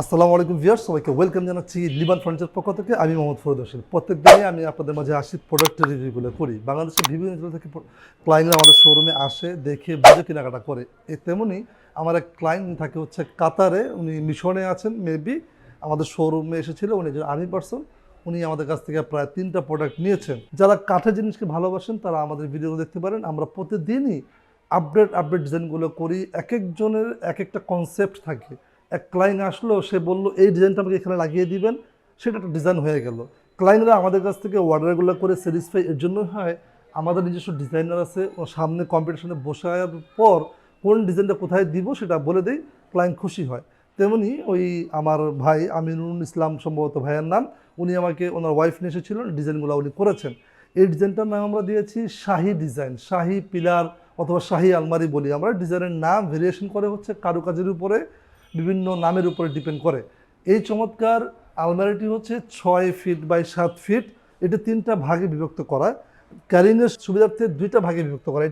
আসসালামু আলাইকুম ভিউয়ার্স, সবাইকে ওয়েলকাম জানাচ্ছি লিবান ফার্নিচার পক্ষ থেকে। আমি মোহাম্মদ ফরদ হোসেন। প্রত্যেক দিনই আমি আপনাদের মাঝে আসি প্রোডাক্টের রিভিউগুলো করি। বাংলাদেশের বিভিন্ন জেলা থেকে ক্লায়েন্টরা আমাদের শোরুমে আসে, দেখে বুঝে কেনাকাটা করে। এ তেমনই আমার এক ক্লায়েন্ট থাকে হচ্ছে কাতারে, উনি মিশনে আছেন মেবি আমাদের শোরুমে এসেছিল, উনি একজন আর্মি পার্সন উনি আমাদের কাছ থেকে প্রায় তিনটা প্রোডাক্ট নিয়েছেন। যারা কাঠের জিনিসকে ভালোবাসেন, তারা আমাদের ভিডিও দেখতে পারেন। আমরা প্রতিদিনই আপডেট আপডেট ডিজাইনগুলো করি। এক একজনের এক একটা কনসেপ্ট থাকে। এক ক্লায়েন্ট আসলো, সে বলল, এই ডিজাইনটা আমাকে এখানে লাগিয়ে দিবেন। সেটা একটা ডিজাইন হয়ে গেল। ক্লায়েন্টরা আমাদের কাছ থেকে অর্ডারগুলো করে স্যাটিসফাই এর জন্য হয়। আমাদের নিজস্ব ডিজাইনার আছে, ও সামনে কম্পিটিশনে বসার পর কোন ডিজাইনটা কোথায় দিব সেটা বলে দেই ক্লায়েন্ট খুশি হয়। তেমনি ওই আমার ভাই আমিনুল ইসলাম সম্ভবত ভাইয়ের নাম, উনি আমাকে ওনার ওয়াইফ নিয়ে এসেছিলেন ডিজাইনগুলো উনি করেছেন। এই ডিজাইনটার নাম আমরা দিয়েছি শাহি ডিজাইন শাহি পিলার অথবা শাহি আলমারি বলি আমরা। ডিজাইনের নাম ভেরিয়েশন করে হচ্ছে কারুকাজের উপরে বিভিন্ন নামের উপরে ডিপেন্ড করে। এই চমৎকার আলমারিটি হচ্ছে ছয় ফিট বাই সাত ফিট এটা তিনটা ভাগে বিভক্ত করা। ক্যারিংয়ের সুবিধার্থে দুইটা ভাগে বিভক্ত করা।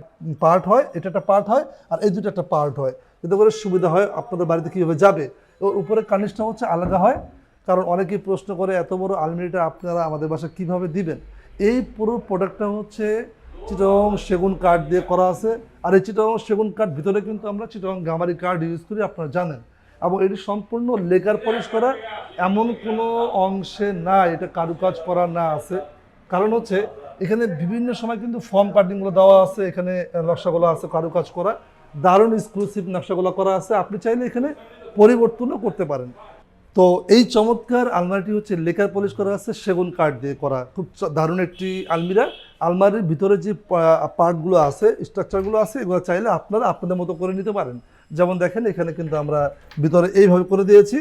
পার্ট হয়, এটা একটা পার্ট হয়, আর এই দুটো একটা পার্ট হয়। এতে করে সুবিধা হয় আপনাদের বাড়িতে কীভাবে যাবে। ওর উপরে কানিসটা হচ্ছে আলাদা হয়, কারণ অনেকেই প্রশ্ন করে এত বড় আলমারিটা আপনারা আমাদের বাসায় কীভাবে দিবেন? এই পুরো প্রোডাক্টটা হচ্ছে চিটং সেগুন কাঠ দিয়ে করা আছে। আর এই চিটং সেগুন কাঠ ভিতরে কিন্তু আমরা চিটং গামারি কাঠ ইউজ করি, আপনারা জানেন। এবং এটি সম্পূর্ণ লেকার পলিশ করা এমন কোনো অংশে না এটা কারুকাজ করা না আছে। কারণ হচ্ছে, এখানে বিভিন্ন সময় কিন্তু ফর্ম কাটিংগুলো দেওয়া আছে, এখানে নকশাগুলো আছে, কারুকাজ করা। দারুণ এক্সক্লুসিভ নকশাগুলো করা আছে, আপনি চাইলে এখানে পরিবর্তনও করতে পারেন। তো এই চমৎকার আলমারিটি হচ্ছে লেকার পলিশ করা আছে, সেগুন কাঠ দিয়ে করা। খুব দারুণ একটি আলমিরা। আলমারির ভিতরে যে পার্টগুলো আছে স্ট্রাকচারগুলো আছে, এগুলো চাইলে আপনারা আপনাদের মতো করে নিতে পারেন। যেমন দেখেন, এখানে কিন্তু আমরা ভিতরে এইভাবে করে দিয়েছি,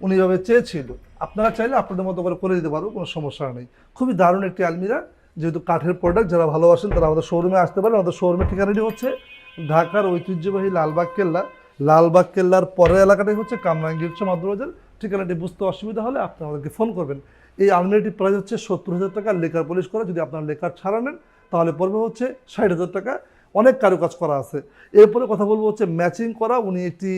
উনি এইভাবে চেয়েছিল। আপনারা চাইলে আপনাদের মতো করে করে দিতে পারব কোনো সমস্যা নেই। খুবই দারুণ একটি আলমিরা, যেহেতু কাঠের প্রোডাক্ট যারা ভালোবাসেন তারা আমাদের শোরুমে আসতে পারেন। আমাদের শোরুমের ঠিকানাটি হচ্ছে ঢাকার ঐতিহ্যবাহী লালবাগ কেল্লা। লালবাগ কেল্লার পরের এলাকাটাই হচ্ছে কামরাঙ্গি হচ্ছে মাদ্রবাজার ঠিকানাটি বুঝতে অসুবিধা হলে আপনি আমাদেরকে ফোন করবেন। এই আলমারিটির প্রাইস হচ্ছে সত্তর হাজার টাকা। লেকার পলিশ করা, যদি আপনার লেকার ছাড়া নেন, তাহলে পড়বে হচ্ছে ষাট হাজার টাকা। অনেক কারুকাজ করা আছে। এরপরে কথা বলব হচ্ছে ম্যাচিং করা। উনি একটি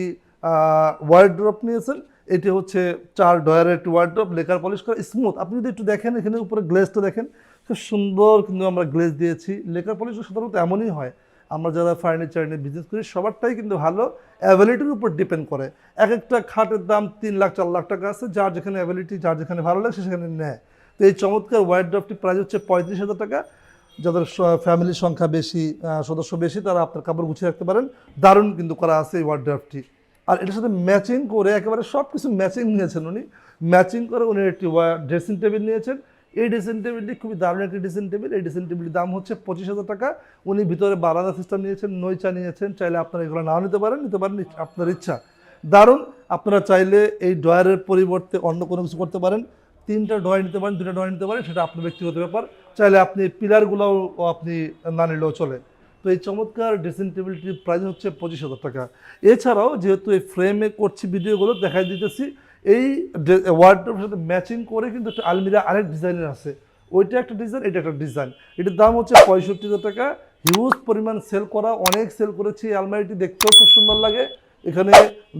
ওয়ার্ড্রপ নিয়েছেন। এটি হচ্ছে চার ডয়ারের একটি ওয়ার্ড্রপ লেকার পলিশ করা। স্মুথ আপনি যদি একটু দেখেন, এখানে উপরে গ্লেজটা দেখেন, খুব সুন্দর কিন্তু আমরা গ্লেজ দিয়েছি। লেকার পলিশ সাধারণত এমনই হয়। আমরা যারা ফার্নিচার নিয়ে বিজনেস করি, সবারটাই কিন্তু ভালো। অ্যাভেলিটির উপর ডিপেন্ড করে। এক একটা খাটের দাম তিন লাখ, চার লাখ টাকা আছে। যার যেখানে অ্যাভেলিটি যার যেখানে ভালো লাগে সেখানে নেয়। তো এই চমৎকার ওয়াইড ড্রপটি প্রাইস হচ্ছে পঁয়ত্রিশ হাজার টাকা। যাদের ফ্যামিলির সংখ্যা বেশি সদস্য বেশি, তারা আপনার কাপড় গুছিয়ে রাখতে পারেন। দারুণ কিন্তু করা আছে এই ওয়ার্ড ড্রাফটটি আর এটার সাথে ম্যাচিং করে একেবারে সব কিছু ম্যাচিং নিয়েছেন উনি। ম্যাচিং করে উনি একটি ড্রেসিং টেবিল নিয়েছেন। এই ড্রেসিং টেবিলটি খুবই দারুণ একটি ড্রেসিং টেবিল এই ড্রেসিং টেবিলের দাম হচ্ছে পঁচিশ হাজার টাকা। উনি ভিতরে বারান্দা সিস্টেম নিয়েছেন নইচা নিয়েছেন। চাইলে আপনারা এগুলো নাও নিতে পারেন নিতে পারেন আপনার ইচ্ছা। দারুণ। আপনারা চাইলে এই ড্রয়ারের পরিবর্তে অন্য কোনো কিছু করতে পারেন। তিনটা ডয় নিতে পারেন দুটা ডয় নিতে পারেন, সেটা আপনার ব্যক্তিগত ব্যাপার। চাইলে আপনি পিলারগুলোও আপনি না নিলেও চলে। তো এই চমৎকার ড্রেসিং টেবিলটির প্রাইস হচ্ছে পঁচিশ হাজার টাকা। এছাড়াও যেহেতু এই ফ্রেমে করছি ভিডিওগুলো দেখাই দিতেছি, এই ওয়ার্ডের সাথে ম্যাচিং করে কিন্তু একটা আলমিরা আরেক ডিজাইনের আছে। ওইটা একটা ডিজাইন এটা একটা ডিজাইন এটার দাম হচ্ছে পঁয়ষট্টি হাজার টাকা। হিউজ পরিমাণ সেল করা, অনেক সেল করেছি। এই আলমারিটি দেখতেও খুব সুন্দর লাগে। এখানে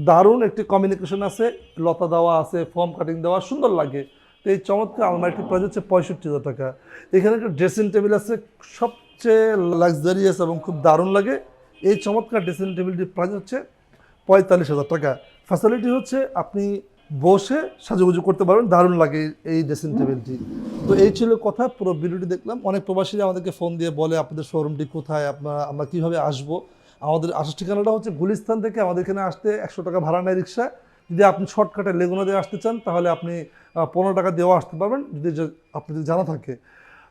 দারুণ একটি কমিউনিকেশন আছে। লতা দেওয়া আছে ফর্ম কাটিং দেওয়া সুন্দর লাগে। তো এই চমৎকার আলমারিটির প্রাইস হচ্ছে পঁয়ষট্টি হাজার টাকা। এখানে একটা ড্রেসিং টেবিল আছে, সবচেয়ে লাক্সারিয়াস এবং খুব দারুণ লাগে। এই চমৎকার ড্রেসিং টেবিলটির প্রাইস হচ্ছে পঁয়তাল্লিশ হাজার টাকা। ফ্যাসিলিটি হচ্ছে আপনি বসে সাজুগুজু করতে পারবেন, দারুণ লাগে এই- ড্রেসিং টেবিলটি তো এই ছিল কথা, পুরো ভিডিওটি দেখলাম। অনেক প্রবাসীরা আমাদেরকে ফোন দিয়ে বলে, আপনাদের শোরুমটি কোথায়? আপনারা আমরা কীভাবে আসব? আমাদের আসার ঠিকানাটা হচ্ছে গুলিস্তান থেকে আমাদের এখানে আসতে একশো টাকা ভাড়া নেয় রিক্সা যদি আপনি শর্টকাটে লেগুনা দিয়ে আসতে চান, তাহলে আপনি পনেরো টাকা দিয়েও আসতে পারবেন, যদি আপনি যদি জানা থাকে।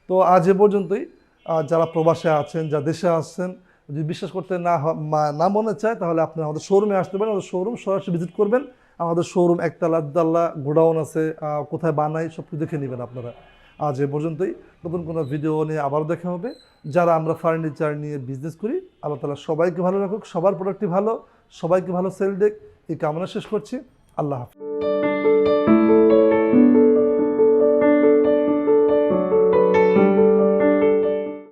তো আজ এ পর্যন্তই। যারা প্রবাসে আছেন, যা দেশে আসছেন যদি বিশ্বাস করতে না না মনে চায়, তাহলে আপনি আমাদের শোরুমে আসতে পারেন। আমাদের শোরুম সরাসরি ভিজিট করবেন। আমাদের শোরুম একতলা দুতলা গোডাউন আছে কোথায় বানাই সব কিছু দেখে নেবেন আপনারা। আজ এ পর্যন্তই। নতুন কোনো ভিডিও নিয়ে আবারও দেখা হবে। যারা আমরা ফার্নিচার নিয়ে বিজনেস করি, আল্লাহ তালা সবাইকে ভালো রাখুক, সবার প্রোডাক্টই ভালো, সবাইকে ভালো সেল দেখ। এই কামনা শেষ করছি। আল্লাহ হাফিজ।